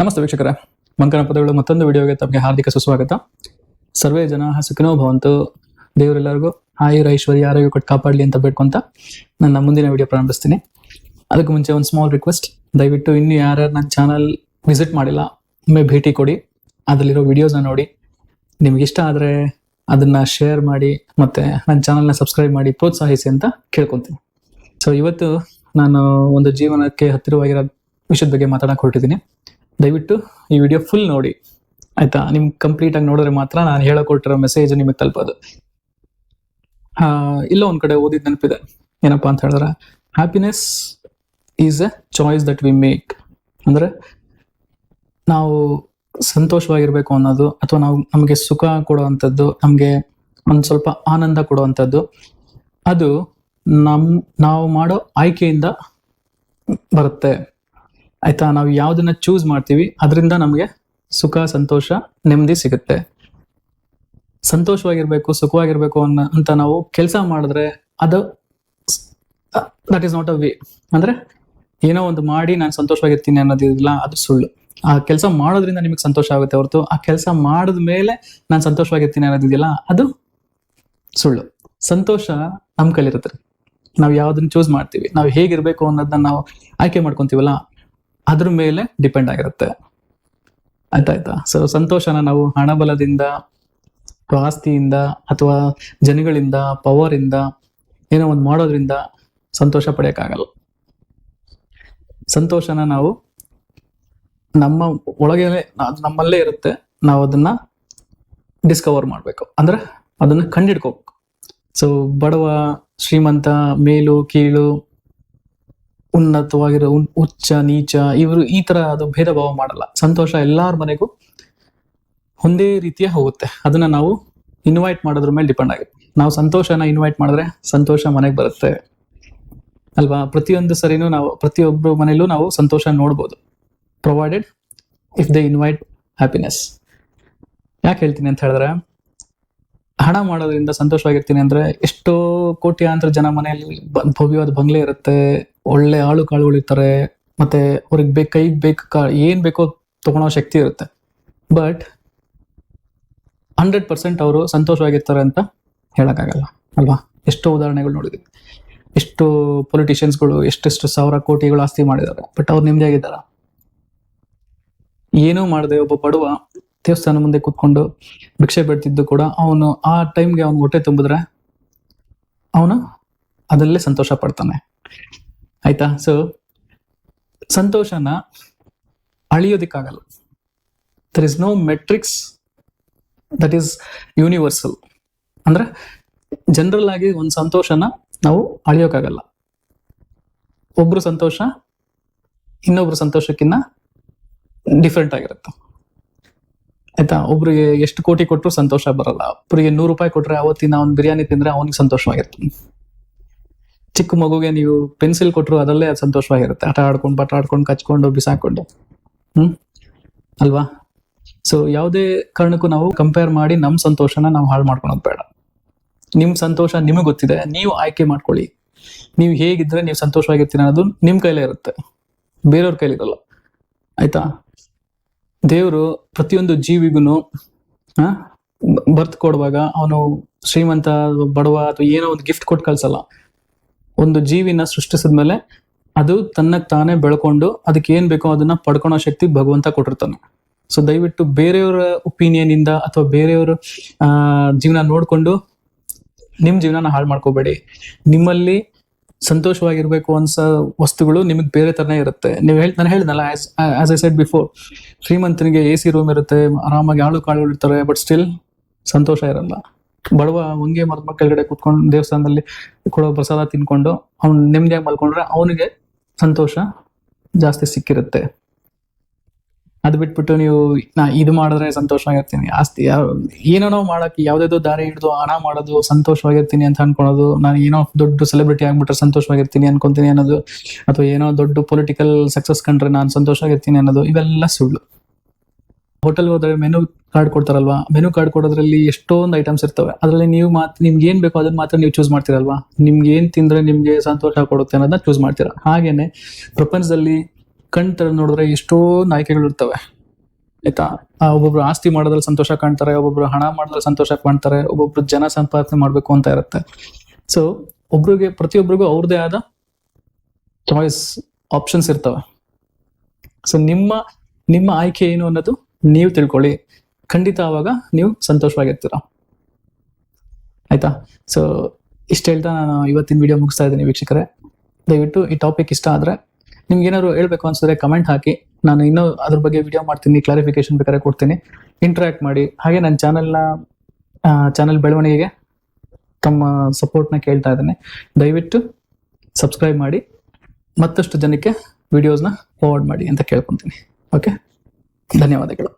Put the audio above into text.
ನಮಸ್ತೆ ವೀಕ್ಷಕರೇ. ಮಂಕನ ಪದಗಳು ಮತ್ತೊಂದು ವಿಡಿಯೋಗೆ ತಮಗೆ ಹಾರ್ದಿಕ ಸುಸ್ವಾಗತ. ಸರ್ವೇ ಜನ ಸುಖಿನೋ ಭವಂತು. ದೇವರೆಲ್ಲರಿಗೂ ಆಯುರ ಐಶ್ವರ್ಯ, ಆರೋಗ್ಯ ಕೊಟ್ಟು ಕಾಪಾಡಲಿ ಅಂತ ಬೇಡ್ಕೊಂತ ನನ್ನ ಮುಂದಿನ ವಿಡಿಯೋ ಪ್ರಾರಂಭಿಸ್ತೀನಿ. ಅದಕ್ಕೆ ಮುಂಚೆ ಒಂದು ಸ್ಮಾಲ್ ರಿಕ್ವೆಸ್ಟ್ ದಯವಿಟ್ಟು ಇನ್ನು ಯಾರ್ಯಾರು ನನ್ನ ಚಾನಲ್ ವಿಸಿಟ್ ಮಾಡಿಲ್ಲ, ಒಮ್ಮೆ ಭೇಟಿ ಕೊಡಿ. ಅದರಲ್ಲಿರೋ ವಿಡಿಯೋಸ್ನ ನೋಡಿ. ನಿಮ್ಗೆ ಇಷ್ಟ ಆದರೆ ಅದನ್ನ ಶೇರ್ ಮಾಡಿ, ಮತ್ತೆ ನನ್ನ ಚಾನಲ್ನ ಸಬ್ಸ್ಕ್ರೈಬ್ ಮಾಡಿ ಪ್ರೋತ್ಸಾಹಿಸಿ ಅಂತ ಕೇಳ್ಕೊತೀನಿ. ಸೊ ಇವತ್ತು ನಾನು ಒಂದು ಜೀವನಕ್ಕೆ ಹತ್ತಿರವಾಗಿರೋ ವಿಷಯದ ಬಗ್ಗೆ ಮಾತಾಡಕ್ಕೆ ಹೊರಟಿದ್ದೀನಿ. ದಯವಿಟ್ಟು ಈ ವಿಡಿಯೋ ಫುಲ್ ನೋಡಿ. ಆಯ್ತಾ? ನಿಮ್ಗೆ ಕಂಪ್ಲೀಟ್ ಆಗಿ ನೋಡಿದ್ರೆ ಮಾತ್ರ ನಾನು ಹೇಳಕೊಟ್ಟಿರೋ ಮೆಸೇಜ್ ನಿಮಗೆ ತಲುಪೋದು. ಇಲ್ಲೋ ಒಂದ್ ಕಡೆ ಓದಿದ ನೆನಪಿದೆ. ಏನಪ್ಪಾ ಅಂತ ಹೇಳಿದ್ರೆ happiness is a choice that we make ಅಂದ್ರೆ, ನಾವು ಸಂತೋಷವಾಗಿರ್ಬೇಕು ಅನ್ನೋದು, ಅಥವಾ ನಾವು ನಮಗೆ ಸುಖ ಕೊಡುವಂಥದ್ದು, ನಮಗೆ ಒಂದು ಸ್ವಲ್ಪ ಆನಂದ ಕೊಡುವಂಥದ್ದು, ಅದು ನಮ್, ನಾವು ಮಾಡೋ ಆಯ್ಕೆಯಿಂದ ಬರುತ್ತೆ. ಆಯ್ತಾ, ನಾವು ಯಾವ್ದನ್ನ ಚೂಸ್ ಮಾಡ್ತೀವಿ, ಅದರಿಂದ ನಮಗೆ ಸುಖ, ಸಂತೋಷ, ನೆಮ್ಮದಿ ಸಿಗುತ್ತೆ. ಸಂತೋಷವಾಗಿರ್ಬೇಕು, ಸುಖವಾಗಿರ್ಬೇಕು ಅನ್ನೋ ಅಂತ ನಾವು ಕೆಲಸ ಮಾಡಿದ್ರೆ ಅದು that is not a way ಅಂದ್ರೆ ಏನೋ ಒಂದು ಮಾಡಿ ನಾನು ಸಂತೋಷವಾಗಿರ್ತೀನಿ ಅನ್ನೋದಿಲ್ಲ, ಅದು ಸುಳ್ಳು. ಆ ಕೆಲಸ ಮಾಡೋದ್ರಿಂದ ನಿಮಗೆ ಸಂತೋಷ ಆಗುತ್ತೆ ಹೊರತು, ಆ ಕೆಲಸ ಮಾಡಿದ ಮೇಲೆ ನಾನು ಸಂತೋಷವಾಗಿರ್ತೀನಿ ಅನ್ನೋದಿದೆಯಲ್ಲ, ಅದು ಸುಳ್ಳು. ಸಂತೋಷ ನಮ್ಮ ಕೈಲಿರುತ್ತೆ. ನಾವು ಯಾವ್ದನ್ನ ಚೂಸ್ ಮಾಡ್ತೀವಿ, ನಾವು ಹೇಗಿರ್ಬೇಕು ಅನ್ನೋದನ್ನ ನಾವು ಆಯ್ಕೆ ಮಾಡ್ಕೊಂತೀವಲ್ಲ ಅದ್ರ ಮೇಲೆ ಡಿಪೆಂಡ್ ಆಗಿರುತ್ತೆ. ಆಯ್ತಾಯ್ತಾ? ಸೊ ಸಂತೋಷನ ನಾವು ಹಣಬಲದಿಂದ, ಆಸ್ತಿಯಿಂದ ಅಥವಾ ಜನಗಳಿಂದ ಪವರ್ ಇಂದ ಏನೋ ಒಂದು ಮಾಡೋದ್ರಿಂದ ಸಂತೋಷ ಪಡೆಯೋಕ್ಕಾಗಲ್ಲ. ಸಂತೋಷನ ನಾವು ನಮ್ಮ ಒಳಗೆ ಅದು ನಮ್ಮಲ್ಲೇ ಇರುತ್ತೆ. ನಾವು ಅದನ್ನ ಡಿಸ್ಕವರ್ ಮಾಡಬೇಕು. ಅಂದ್ರೆ ಅದನ್ನ ಕಂಡಿಡ್ಕೋಬೇಕು. ಸೊ ಬಡವ, ಶ್ರೀಮಂತ, ಮೇಲು, ಕೀಳು ಉನ್ನತವಾಗಿರೋ, ಉನ್- ಉಚ್ಚ, ನೀಚ, ಇವರು ಈ ತರ ಅದು ಭೇದ ಭಾವ ಮಾಡಲ್ಲ. ಸಂತೋಷ ಎಲ್ಲಾರ ಮನೆಗೂ ಒಂದೇ ರೀತಿಯ ಹೋಗುತ್ತೆ. ಅದನ್ನ ನಾವು ಇನ್ವೈಟ್ ಮಾಡೋದ್ರ ಮೇಲೆ ಡಿಪೆಂಡ್ ಆಗುತ್ತೆ ನಾವು ಸಂತೋಷನ ಇನ್ವೈಟ್ ಮಾಡಿದ್ರೆ ಸಂತೋಷ ಮನೆಗೆ ಬರುತ್ತೆ. ಅಲ್ವಾ? ಪ್ರತಿಯೊಂದು ಸರಿನೂ ನಾವು ಪ್ರತಿಯೊಬ್ಬರು ಮನೆಯಲ್ಲೂ ನಾವು ಸಂತೋಷ ನೋಡ್ಬೋದು. Provided if they invite happiness ಯಾಕೆ ಹೇಳ್ತೀನಿ ಅಂತ ಹೇಳಿದ್ರೆ, ಹಣ ಮಾಡೋದ್ರಿಂದ ಸಂತೋಷವಾಗಿರ್ತೀನಿ ಅಂದ್ರೆ ಎಷ್ಟೋ ಕೋಟ್ಯಾಂತರ ಜನ ಮನೆಯಲ್ಲಿ ಭವ್ಯವಾದ ಬಂಗ್ಲೆ ಇರುತ್ತೆ. ಒಳ್ಳೆ ಆಳು ಕಾಳುಗಳು ಇರ್ತಾರೆ ಮತ್ತೆ ಅವ್ರಿಗೆ ಬೇಕು ಕೈಗೆ ಬೇಕು ಕಾ- ಏನ್ ಬೇಕೋ ತಗೊಳೋ ಶಕ್ತಿ ಇರುತ್ತೆ. ಬಟ್ ಹಂಡ್ರೆಡ್ ಪರ್ಸೆಂಟ್ ಅವರು ಸಂತೋಷವಾಗಿರ್ತಾರೆ ಅಂತ ಹೇಳೋಕ್ಕಾಗಲ್ಲ, ಅಲ್ವಾ? ಎಷ್ಟೋ ಉದಾಹರಣೆಗಳು ನೋಡಿದ್ವಿ. ಎಷ್ಟು ಪೊಲಿಟಿಷಿಯನ್ಸ್ಗಳು ಎಷ್ಟೆಷ್ಟು ಸಾವಿರ ಕೋಟಿಗಳು ಆಸ್ತಿ ಮಾಡಿದ್ದಾರೆ ಬಟ್ ಅವ್ರು ನೆಮ್ಮದಿಯಾಗಿದ್ದಾರ. ಏನೂ ಮಾಡದೆ ಒಬ್ಬ ಬಡವ ದೇವಸ್ಥಾನ ಮುಂದೆ ಕೂತ್ಕೊಂಡು ಭಿಕ್ಷೆ ಬಿಡ್ತಿದ್ದು ಕೂಡ ಅವನು ಆ ಟೈಮ್ಗೆ ಅವ್ನು ಹೊಟ್ಟೆ ತುಂಬಿದ್ರೆ ಅವನು ಅದರಲ್ಲೇ ಸಂತೋಷ ಪಡ್ತಾನೆ. ಆಯ್ತಾ? ಸೊ ಸಂತೋಷನ ಅಳಿಯೋದಿಕ್ಕಾಗಲ್ಲ. There is no metrics that is universal ಅಂದ್ರೆ ಜನರಲ್ ಆಗಿ ಒಂದು ಸಂತೋಷನ ನಾವು ಅಳಿಯೋಕ್ಕಾಗಲ್ಲ ಒಬ್ರು ಸಂತೋಷ, ಇನ್ನೊಬ್ರು ಸಂತೋಷಕ್ಕಿಂತ ಡಿಫ್ರೆಂಟ್ ಆಗಿರುತ್ತೆ. ಆಯ್ತಾ? ಒಬ್ರಿಗೆ ಎಷ್ಟು ಕೋಟಿ ಕೊಟ್ಟರು ಸಂತೋಷ ಬರಲ್ಲ. ಒಬ್ರಿಗೆ ನೂರು ರೂಪಾಯಿ ಕೊಟ್ರೆ ಅವತ್ತಿನ ಅವ್ನ್ ಬಿರಿಯಾನಿ ತಿಂದ್ರೆ ಅವನಿಗೆ ಸಂತೋಷವಾಗಿರ್ತಾನೆ ಚಿಕ್ಕ ಮಗುಗೆ ನೀವು ಪೆನ್ಸಿಲ್ ಕೊಟ್ಟರು ಅದರಲ್ಲೇ ಅದು ಸಂತೋಷವಾಗಿರುತ್ತೆ. ಆಟ ಆಡ್ಕೊಂಡು ಪಾಠ ಆಡ್ಕೊಂಡು, ಕಚ್ಕೊಂಡು, ಬಿಸಾಕೊಂಡು. ಹ್ಮ್? ಅಲ್ವಾ? ಸೊ ಯಾವುದೇ ಕಾರಣಕ್ಕೂ ನಾವು ಕಂಪೇರ್ ಮಾಡಿ ನಮ್ಮ ಸಂತೋಷನ ನಾವು ಹಾಳು ಮಾಡ್ಕೊಳೋದು ಬೇಡ. ನಿಮ್ ಸಂತೋಷ ನಿಮಗೆ ಗೊತ್ತಿದೆ, ನೀವು ಆಯ್ಕೆ ಮಾಡ್ಕೊಳ್ಳಿ. ನೀವು ಹೇಗಿದ್ರೆ ನೀವು ಸಂತೋಷವಾಗಿರ್ತೀರ ಅನ್ನೋದು ನಿಮ್ ಕೈಲೇ ಇರುತ್ತೆ. ಬೇರೆಯವ್ರ ಕೈಲಿರಲ್ಲ. ಆಯ್ತಾ? ದೇವರು ಪ್ರತಿಯೊಂದು ಜೀವಿಗೂ ಬರ್ತ್ ಕೊಡುವಾಗ ಅವನು ಶ್ರೀಮಂತ, ಬಡವ ಅಥವಾ ಏನೋ ಒಂದು ಗಿಫ್ಟ್ ಕೊಟ್ಟು ಕಳ್ಸಲ್ಲ. ಒಂದು ಜೀವಿನ ಸೃಷ್ಟಿಸಿದ ಮೇಲೆ ಅದು ತನ್ನ ತಾನೇ ಬೆಳ್ಕೊಂಡು ಅದಕ್ಕೆ ಏನ್ ಬೇಕೋ ಅದನ್ನ ಪಡ್ಕೊಳೋ ಶಕ್ತಿ ಭಗವಂತ ಕೊಟ್ಟಿರ್ತಾನೆ. ಸೊ ದಯವಿಟ್ಟು ಬೇರೆಯವರ ಒಪಿನಿಯನ್ ಇಂದ ಅಥವಾ ಬೇರೆಯವರ, ಆ, ಜೀವನ ನೋಡ್ಕೊಂಡು ನಿಮ್ ಜೀವನನ ಹಾಳು ಮಾಡ್ಕೋಬೇಡಿ. ನಿಮ್ಮಲ್ಲಿ ಸಂತೋಷವಾಗಿರ್ಬೇಕು ಅನ್ಸೋ ವಸ್ತುಗಳು ನಿಮಗೆ ಬೇರೆ ತರನೇ ಇರುತ್ತೆ. ನೀವು ಹೇಳ್, ನಾನು ಹೇಳಿದ್ನಲ್ಲ ಆಸ್ ಐ ಸೆಡ್ ಬಿಫೋರ್ ಶ್ರೀಮಂತನಿಗೆ ಎ ಸಿ ರೂಮ್ ಇರುತ್ತೆ, ಆರಾಮಾಗಿ ಆಳು ಕಾಳುಗಳು ಇರ್ತಾರೆ ಬಟ್ ಸ್ಟಿಲ್ ಸಂತೋಷ ಇರಲ್ಲ. ಬಡವ ಹಂಗೆ ಮರದ ಕೆಳಗಡೆ ಕೂತ್ಕೊಂಡು ದೇವಸ್ಥಾನದಲ್ಲಿ ಕೊಡೋ ಪ್ರಸಾದ ತಿನ್ಕೊಂಡು ಅವ್ನು ನೆಮ್ಮದಿಯಾಗಿ ಮಲ್ಕೊಂಡ್ರೆ ಅವನಿಗೆ ಸಂತೋಷ ಜಾಸ್ತಿ ಸಿಕ್ಕಿರುತ್ತೆ. ಅದು ಬಿಟ್ಬಿಟ್ಟು ನೀವು, ನಾ ಇದು ಮಾಡಿದ್ರೆ ಸಂತೋಷವಾಗಿರ್ತೀನಿ ಆಸ್ತಿ ಏನೇನೋ ಮಾಡಕ್ಕೆ ಯಾವ್ದಾದ್ರು ದಾರಿ ಹಿಡಿದು ಹಣ ಮಾಡೋದು ಸಂತೋಷವಾಗಿರ್ತೀನಿ ಅಂತ ಅನ್ಕೊಳೋದು, ನಾನು ಏನೋ ದೊಡ್ಡ ಸೆಲೆಬ್ರಿಟಿ ಆಗ್ಬಿಟ್ರೆ ಸಂತೋಷವಾಗಿರ್ತೀನಿ ಅನ್ಕೊಂತೀನಿ ಅನ್ನೋದು, ಅಥವಾ ಏನೋ ದೊಡ್ಡ ಪೊಲಿಟಿಕಲ್ ಸಕ್ಸಸ್ ಕಂಡ್ರೆ ನಾನು ಸಂತೋಷವಾಗಿರ್ತೀನಿ ಅನ್ನೋದು, ಇವೆಲ್ಲ ಸುಳ್ಳು. ಹೋಟೆಲ್ ಹೋದ್ರೆ ಮೆನು ಕಾರ್ಡ್ ಕೊಡ್ತಾರಲ್ವಾ? ಮೆನು ಕಾರ್ಡ್ ಕೊಡೋದ್ರಲ್ಲಿ ಎಷ್ಟೊಂದು ಐಟಮ್ಸ್ ಇರ್ತವೆ. ಅದರಲ್ಲಿ ನೀವು ಮಾತ್ರ ನಿಮ್ಗೆ ಏನ್ ಬೇಕೋ ಅದನ್ನ ಮಾತ್ರ ನೀವು ಚೂಸ್ ಮಾಡ್ತೀರಲ್ವಾ? ನಿಮ್ಗೆ ಏನ್ ತಿಂದ್ರೆ ನಿಮ್ಗೆ ಸಂತೋಷ ಕೊಡುತ್ತೆ ಅನ್ನೋದನ್ನ ಚೂಸ್ ಮಾಡ್ತೀರಾ. ಹಾಗೇನೆ ಪ್ರಪಂಚದಲ್ಲಿ ಕಣ್ ತರ ನೋಡಿದ್ರೆ ಎಷ್ಟೋ ಆಯ್ಕೆಗಳು ಇರ್ತವೆ. ಆಯ್ತಾ? ಒಬ್ಬೊಬ್ರು ಆಸ್ತಿ ಮಾಡೋದ್ರಲ್ಲಿ ಸಂತೋಷ ಕಾಣ್ತಾರೆ, ಒಬ್ಬೊಬ್ರು ಹಣ ಮಾಡಿದ್ರೆ ಸಂತೋಷ ಕಾಣ್ತಾರೆ, ಒಬ್ಬೊಬ್ರು ಜನ ಸಂಪಾದನೆ ಮಾಡ್ಬೇಕು ಅಂತ ಇರುತ್ತೆ. ಸೊ ಒಬ್ರಿಗೆ ಪ್ರತಿಯೊಬ್ಬರಿಗೂ ಅವ್ರದೇ ಆದ ಚಾಯ್ಸ್ ಆಪ್ಷನ್ಸ್ ಇರ್ತವೆ. ಸೊ ನಿಮ್ಮ ನಿಮ್ಮ ಆಯ್ಕೆ ಏನು ಅನ್ನೋದು ನೀವು ತಿಳ್ಕೊಳ್ಳಿ. ಖಂಡಿತ ಆವಾಗ ನೀವು ಸಂತೋಷವಾಗಿರ್ತೀರ. ಆಯ್ತಾ? ಸೊ ಇಷ್ಟ ಹೇಳ್ತಾ ನಾನು ಇವತ್ತಿನ ವಿಡಿಯೋ ಮುಗಿಸ್ತಾ ಇದ್ದೀನಿ ವೀಕ್ಷಕರೇ. ದಯವಿಟ್ಟು ಈ ಟಾಪಿಕ್ ಇಷ್ಟ ಆದರೆ ನಿಮ್ಗೆ ಏನಾದ್ರು ಹೇಳ್ಬೇಕು ಅನ್ಸಿದ್ರೆ ಕಮೆಂಟ್ ಹಾಕಿ. ನಾನು ಇನ್ನೂ ಅದ್ರ ಬಗ್ಗೆ ವಿಡಿಯೋ ಮಾಡ್ತೀನಿ ಕ್ಲಾರಿಫಿಕೇಶನ್ ಬೇಕಾದ್ರೆ ಕೊಡ್ತೀನಿ. ಇಂಟ್ರಾಕ್ಟ್ ಮಾಡಿ. ಹಾಗೆ ನನ್ನ ಚಾನಲ್ನ ಚಾನಲ್ ಬೆಳವಣಿಗೆಗೆ ತಮ್ಮ ಸಪೋರ್ಟ್ನ ಕೇಳ್ತಾ ಇದ್ದೇನೆ. ದಯವಿಟ್ಟು ಸಬ್ಸ್ಕ್ರೈಬ್ ಮಾಡಿ. ಮತ್ತಷ್ಟು ಜನಕ್ಕೆ ವಿಡಿಯೋಸ್ನ ಫಾರ್ವರ್ಡ್ ಮಾಡಿ ಅಂತ ಕೇಳ್ಕೊತೀನಿ. ಓಕೆ ಧನ್ಯವಾದಗಳು